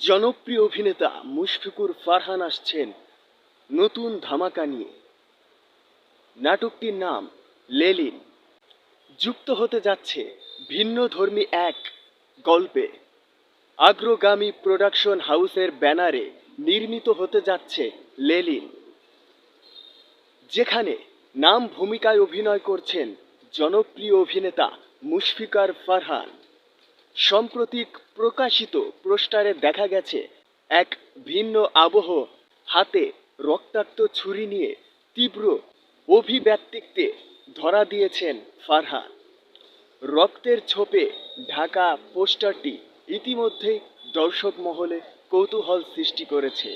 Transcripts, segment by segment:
জনপ্রিয় অভিনেতা মুশফিকুর ফারহান আসছেন নতুন ধামাকা নিয়ে। নাটকটির নাম লেলিন। যুক্ত হতে যাচ্ছে ভিন্ন ধর্মী এক গল্পে। আগ্রগামী প্রোডাকশন হাউসের ব্যানারে নির্মিত হতে যাচ্ছে লেলিন। যেখানে নাম ভূমিকায় অভিনয় করছেন জনপ্রিয় অভিনেতা মুশফিকার ফারহান। সম্প্রতি প্রকাশিত পোস্টারে দেখা গেছে এক ভিন্ন আবহ হাতে রক্তাক্ত ছুরি নিয়ে তীব্র অভিব্যক্তিতে ধরা দিয়েছেন ফারহা রক্তের ছোপে ঢাকা পোস্টারটি ইতিমধ্যেই দর্শক মহলে কৌতূহল সৃষ্টি করেছে।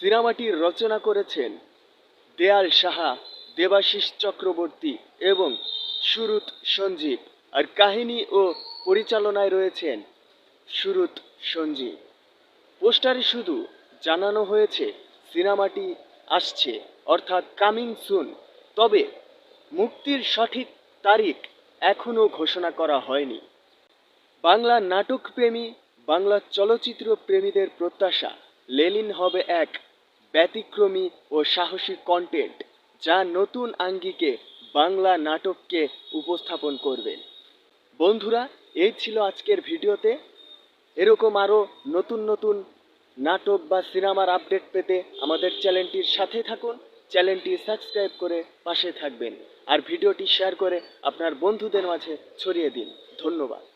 সিনেমাটির রচনা করেছেন দেয়াল সাহা, দেবাশিস চক্রবর্তী এবং সুরুত সঞ্জীব। আর কাহিনী ও পরিচালনায় রয়েছেন সুরুত সঞ্জীব। পোস্টারে শুধু জানানো হয়েছে, সিনেমাটি আসছে, অর্থাৎ কামিং সুন তবে মুক্তির সঠিক তারিখ এখনও ঘোষণা করা হয়নি। বাংলা নাটক প্রেমী বাংলা চলচ্চিত্র প্রেমীদের প্রত্যাশা লেলিন হবে এক ব্যতিক্রমী ও সাহসী কন্টেন্ট যা নতুন আঙ্গিকে বাংলা নাটককে উপস্থাপন করবেন বন্ধুরা এই ছিল আজকের ভিডিওতে। এরকম আরও নতুন নতুন নাটক বা সিনেমার আপডেট পেতে আমাদের চ্যানেলটির সাথে থাকুন। চ্যানেলটি সাবস্ক্রাইব করে পাশে থাকবেন। আর ভিডিওটি শেয়ার করে আপনার বন্ধুদের মাঝে ছড়িয়ে দিন। ধন্যবাদ।